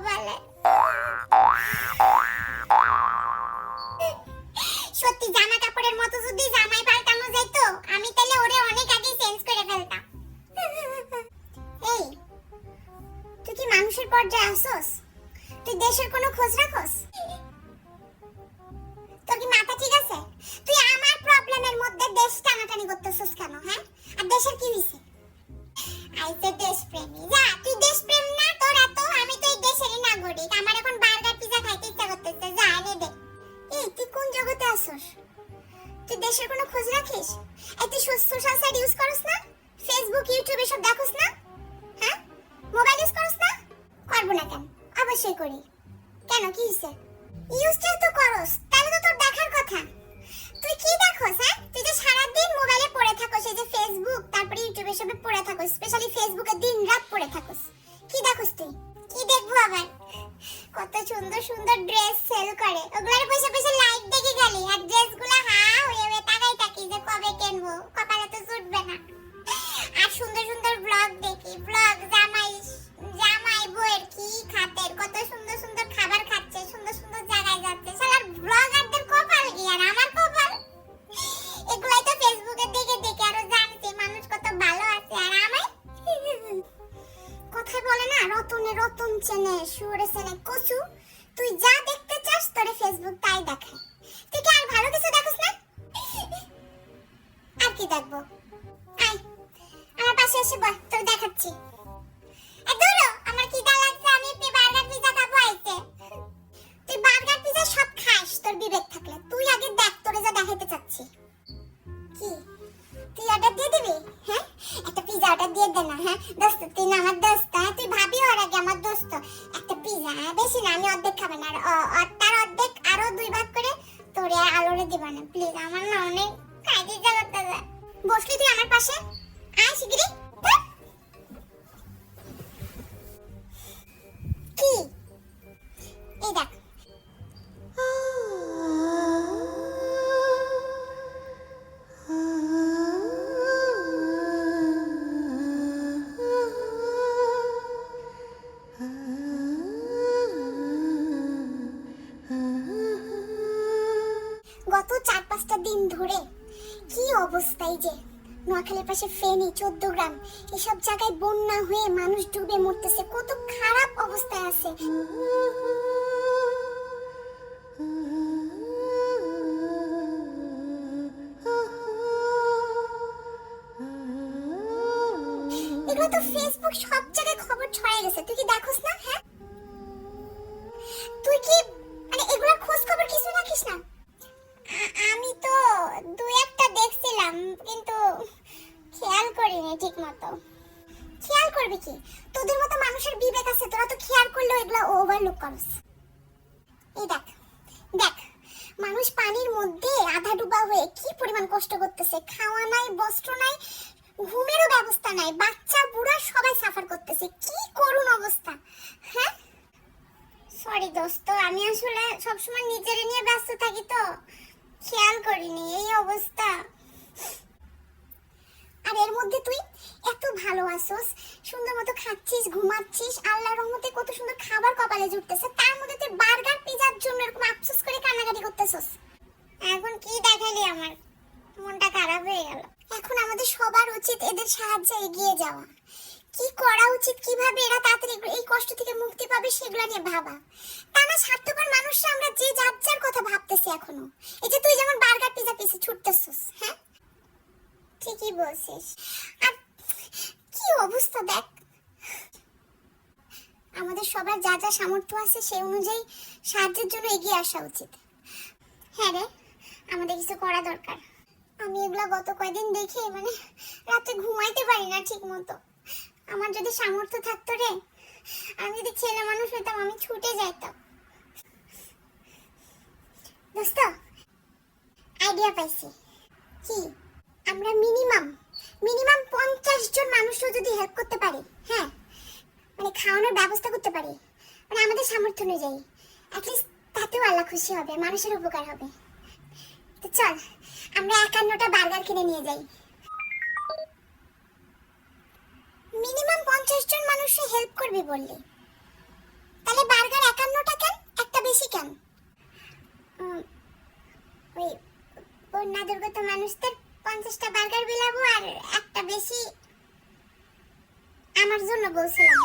কপালে সত্যি, জামা কাপড়ের মতো যদি জামাই পাল্টানো যাইতো আমি তাহলে ওরে অনেক আগে চেঞ্জ করে ফেলতাম। এই, তুই কি মানুষের পর্যায়ে আসোস? তুই দেশের কোনো খোঁজ রাখোস? তোর কি মাথা ঠিক আছে? তুই আমার প্রবলেমের মধ্যে দেশ টানাটানি করতেছিস কেন হ্যাঁ? আর দেশের কি হইছে? আইতে দেশপ্রেমী যা, তুই দেশপ্রেম না, তোর এত, আমি তো এই দেশেরই নাগরিক। আমার এখন বার্গার, পিজা খাইতে ইচ্ছা করতেছে। যা, এনে দে। এই, তুই কোন জগতে আসোস তুই দেশের কোনো খোঁজ রাখিস? এই, তুই সোশ্যাল সাইট ইউজ করিস না? ফেসবুক ইউটিউব এসব দেখোস না? হ্যাঁ? মোবাইল ইউজ করিস না? করব না কেন? অবশ্যই করি। কেন, কি হইছে? ইউজটা তো করস। কত সুন্দর সুন্দর ড্রেস সেল করে। ওগুলার বসে বসে লাইক দেখে গেলি। আর ড্রেসগুলো হা হয়ে হয়ে তাকাই থাকি যে কবে কিনবো। কপালে তো জুটবে না। আর সুন্দর সুন্দর ব্লগ দেখি। ব্লগ রতনে রতন চেনে, সুরে চেনে কচু। তুই যা দেখতে চাস, তোরে ফেসবুক তাই দেখায়। তুই কি আর ভালো কিছু দেখোস না? আর কি দেখব? আয়, আমার পাশে এসে বল, তোর দেখাচ্ছি। আমি একটু বার্গার পিজা খাব আইতে। তুই বার্গার সব খাস, তোর বিবেক থাকলে। তুই আগে দেখ, তোরে যা দেখাইতে চাচ্ছি। কি? তুই অর্ডার দিয়ে দিবি? হ্যাঁ? একটা পিজা অর্ডার দিয়ে দে না হ্যাঁ? দোস্ত, তুই না, আমার দোস্ত হ্যাঁ? তুই ভাবি ওর আগে আমার দোস্ত। একটা পিজা হ্যাঁ? বেশি না, আমি অর্ধেক খাব না। আর তার অর্ধেক আরও দুই ভাগ করে তোরে আলোরে দিবা না। প্লিজ আমার না অনেক খাইতে ইচ্ছা করতেছে বসলি তুই আমার পাশে? আয় শিগগিরি। কি? এই দেখ গত চার পাঁচটা দিন ধরে। কি অবস্থায় যে? নোয়াখালীর পাশে ফেনী, চোদ্দ গ্রাম, এসব জায়গায় বন্যা হয়ে মানুষ ডুবে মরতেছে, কত খারাপ অবস্থায় আছে। এগুলো তো ফেসবুক সব জায়গায় খবর ছড়াই গেছে। তুই কি দেখোস না হ্যাঁ? তুই কি মানে এগুলোর খোঁজ খবর কিছু রাখিস না? আমি তো দুই একটা দেখছিলাম, কিন্তু খেয়াল করিনি ঠিক মতো খেয়াল করবি কি? তোদের মতো মানুষের বিবেক আছে, তোরা তো খেয়াল করলেও এগুলো ওভারলুক করস। এই দেখ দেখ, মানুষ পানির মধ্যে আধা ডুবা হয়ে কি পরিমাণ কষ্ট করতেছে? খাওয়া নাই, বস্ত্র নাই, ঘুমেরও ব্যবস্থা নাই, বাচ্চা, বুড়া সবাই সাফার করতেছে। কি করুণ অবস্থা হ্যাঁ? সরি দোস্ত, আমি আসলে সবসময় নিজের নিয়ে ব্যস্ত থাকি তো। খেয়াল করিনি, এই অবস্থা। আর এর মধ্যে তুই এত ভালো আসোস সুন্দর মতো খাচ্ছিস, ঘুমাচ্ছিস, আল্লাহর রহমতে কত সুন্দর খাবার কপালে জুটতেছে, তার মধ্যে তুই বার্গার পিজার জন্য এরকম আফসোস করে কান্নাকাটি করতেছস। এখন কি দেখালি আমার? মনটা খারাপ হয়ে গেল। এখন আমাদের সবার উচিত এদের সাহায্যে এগিয়ে যাওয়া। কি করা উচিত, কীভাবে এরা তাড়াতাড়ি এই কষ্ট থেকে সেগুলো নিয়ে ভাবা। তা স্বার্থপর মানুষরা আমরা যে যার যার কথা ভাবতেছি এখনও। এই যে তুই যেমন বার্গার, পিজা পিছে ছুটতেছিস হ্যাঁ? ঠিকই বলছিস। আর কি অবস্থা দেখ। আমাদের সবার যা যা সামর্থ্য আছে সেই অনুযায়ী সাহায্যের জন্য এগিয়ে আসা উচিত। হ্যাঁ রে, আমাদের কিছু করা দরকার। আমি এগুলা গত কয়দিন দেখে মানে রাতে ঘুমাইতে পারি না ঠিক মতো আমার যদি সামর্থ্য থাকতো রে আমি যদি ছেলে মানুষ হতাম আমি ছুটে যাইতাম। দোস্ত আইডিয়া পাইছি। কি? আমরা মিনিমাম মিনিমাম পঞ্চাশ জন মানুষও যদি হেল্প করতে পারি হ্যাঁ? মানে খাওয়ানোর ব্যবস্থা করতে পারি মানে আমাদের সামর্থ্য অনুযায়ী। অ্যাটলিস্ট তাতেও আল্লাহ খুশি হবে, মানুষের উপকার হবে। তো চল, আমরা একান্নটা বার্গার কিনে নিয়ে যাই। মিনিমাম পঞ্চাশ জন মানুষে হেল্প করবে বললি। তাহলে বার্গার একান্নটা কেন? একটা বেশি কেন? ওই বন্যা দুর্গত মানুষদের পঞ্চাশটা বার্গার বিলাবো আর একটা বেশি আমার জন্য বলছিলাম।